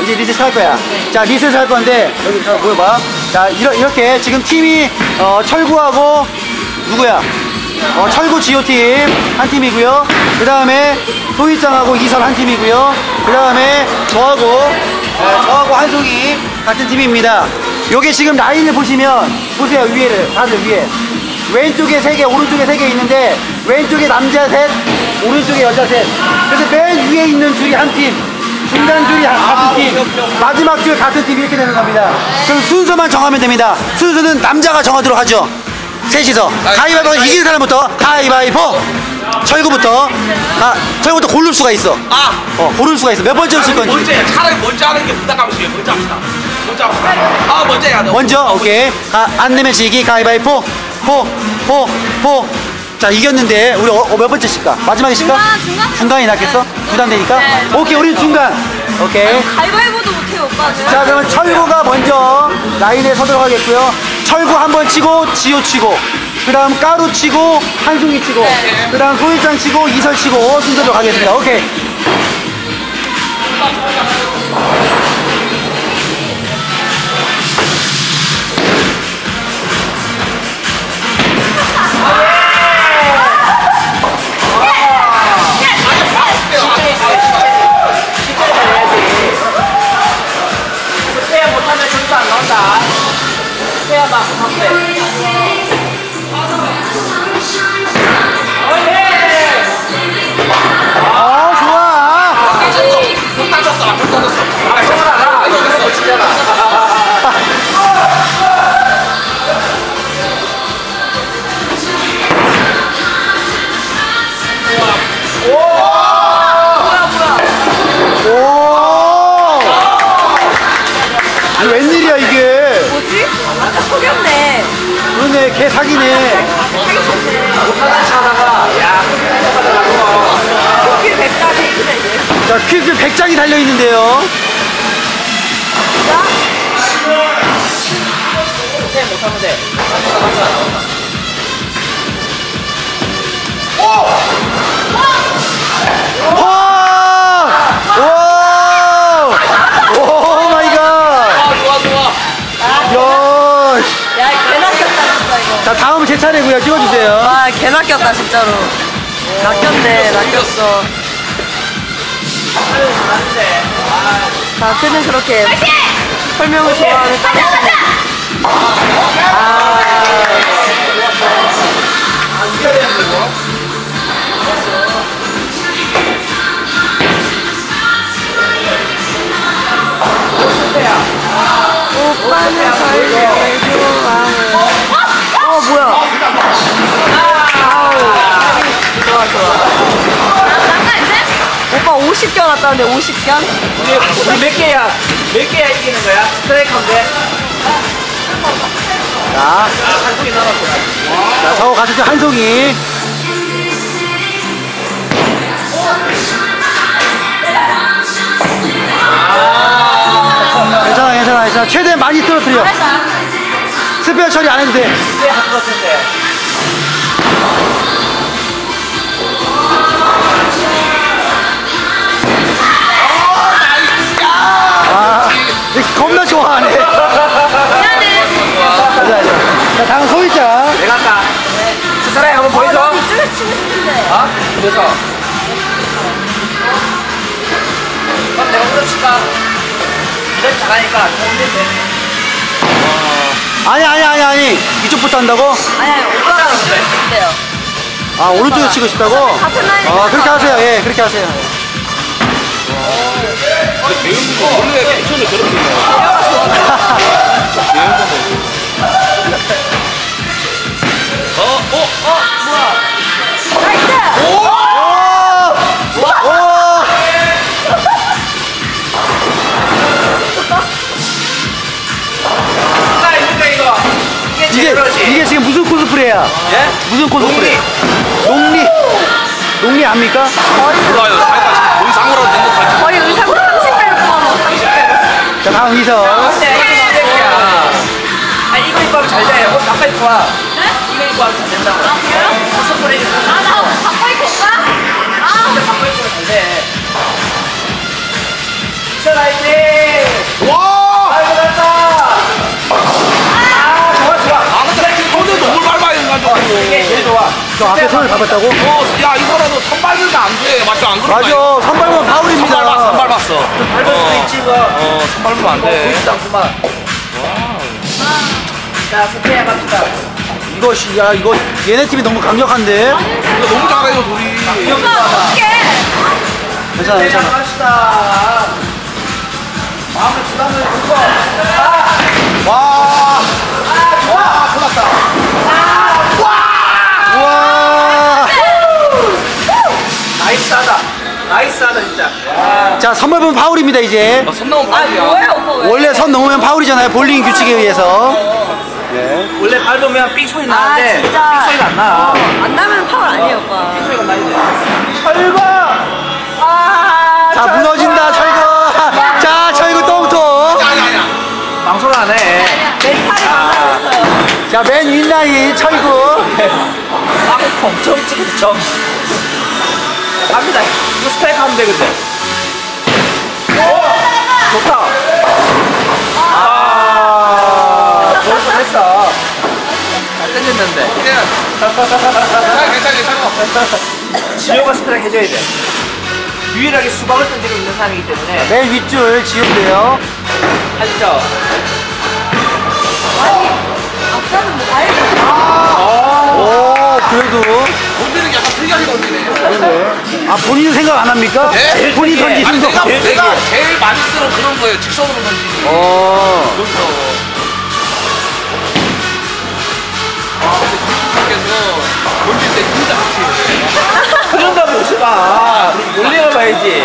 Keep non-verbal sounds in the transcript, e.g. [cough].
어, 이제 리셋 할 거야. 자, 리셋 할 건데, 여기 자, 보여봐. 자, 이러, 이렇게 지금 팀이, 어, 철구하고, 누구야? 어, 철구 지호팀 한 팀이고요. 그 다음에 소희짱하고 이설 한 팀이고요. 그 다음에 저하고, 어, 저하고 한송이 같은 팀입니다. 요게 지금 라인을 보시면, 보세요, 위에를. 다들 위에. 왼쪽에 세 개, 오른쪽에 세 개 있는데, 왼쪽에 남자 셋, 오른쪽에 여자 셋. 그래서 맨 위에 있는 줄이 한 팀. 중간 줄이 한- 같은 팀, 마지막 줄 같은 팀 이렇게 되는 겁니다. 그럼 순서만 정하면 됩니다. 순서는 남자가 정하도록 하죠. 셋이서 가위바위보 이기는 사람부터 가위바위보. 철구부터 아 철구부터 고를 수가 있어. 아! 어 고를 수가 있어. 몇 번째로 칠 건지. 먼저 해. 차라리 먼저 하는 게 부담감이 있어요. 먼저 합시다. 먼저 합시다. 아, 먼저 해야 돼. 먼저 오케이. 아, 안 내면 지기 가위바위보. 포 포 포. 자 이겼는데 우리 어, 어, 몇 번째 칠까? 마지막에 칠까? 중간, 중간. 중간이 낫겠어? 부담되니까. 네. 오케이 우리 중간. 오케이. 가위바위보도 못해요, 오빠는. 자 그러면 철구가 먼저 라인에 서도록 하겠고요 철구 한 번 치고 지호 치고 그 다음 까루 치고 한송이 치고 네. 그 다음 소희짱 치고 이설 치고 순서대로 가겠습니다 오케이 스페어만 못 걔 사기네. 자 퀴즈 100장이 달려있는데요 스페어 못하면 돼. 차례고요 찍어주세요 와, 개 낚였다, 진짜로. 낚였네, 낚였어. 자, 그는 그렇게 설명을 좋아하는. 아, 다는데, 50견? 우리, 우리 몇 개야? 몇 개야 이기는 거야? 스트라이크 한데? 자, 아, 한국이 남았고. 자 저거 가시죠 한 송이 괜찮아 괜찮아 괜찮아 최대한 많이 떨어뜨려 스페어 처리 안 해도 돼꽤 한것 같은데. 그래서. 그럼 내가 칠까? 이런 잘하니까 좋은데. 아니, 아니, 아니, 아니. 이쪽부터 한다고? 아니, 아니, 오빠가 친대요. 아, 오른쪽에 치고 싶다고? 같은. 아, 그렇게 하세요. 예, 그렇게 하세요. 원래 처음에 저렇게 어, [laughs] [laughs] 예? 무슨 코스프레? 농리. 농리 압니까? 몰라요. 자기가 지금 거의 상으로 된 듯한. 거의 의상을 30배로 뽑아놓은 30배로. 자, 다음 이서. 근데 이거 새끼야. 아 이거 입고 하면 잘 돼. 옷 바꿔 입고 와. 이거 입고 하면 잘 된다고. 아 그래요? 스프레이 입고. 아, 나 바꿔 입고 올까? 아, 바꿔 입고 하면 잘 돼. 스트라이크. 저 앞에 손을 밟았다고? 어, 야, 이 사람은 선발면 안 돼. 맞죠? 안 그런 맞아. 선발만 파울입니다. 선발 봤어, 선발 봤어. 밟을 수도 있지 이거 어, 선발면 안 돼. 보이지도 않구만 자 스페인 갑시다 씨, 야, 이거, 얘네 팀이 너무 강력한데? 이거 너무 잘해요, 둘이. 오빠 어떡해 괜찮아, 괜찮아. 갑시다 나이스하다 진짜 야. 자, 선발분 파울입니다, 이제. 어, 손 넘으면 아 파울이야. 뭐야 오빠 왜 원래 선 넘으면 파울이잖아요, 볼링 규칙에 의해서. 원래 밟으면 삑 소리 아 나는데 진짜 삑 소리가 안나 어, 안 나면 파울 아니에요 오빠 삑 소리가 나야 돼 철거 아 자, 무너진다, 철구. 자, 철구 똥통. 아니, 아니야. 망설하네 멘탈이 망가졌어요 자, 맨 윗라인 철구. 빵 엄청 찍었죠 갑니다. 이거 스트라이크 하면 돼 근데 오! 좋다. 아 좋을 뻔했어. 잘 던졌는데. 그냥. 괜찮아, 괜찮아, 괜찮아. 지효가 스트라이크 해줘야 돼. 유일하게 수박을 던지고 있는 사람이기 때문에. 맨 윗줄 지우세요. 하죠 앞서 본인 생각 안 합니까? 네? 본인 되게. 던지는 아니, 거. 내가, 내가 제일 많이 쓰는 그런 거예요. 직선으로 던지는 거. 어. 여기서. 아, 근데 그쪽에서 던질 때 진짜 확실해. 그런다고 보지 마 놀리러 가야지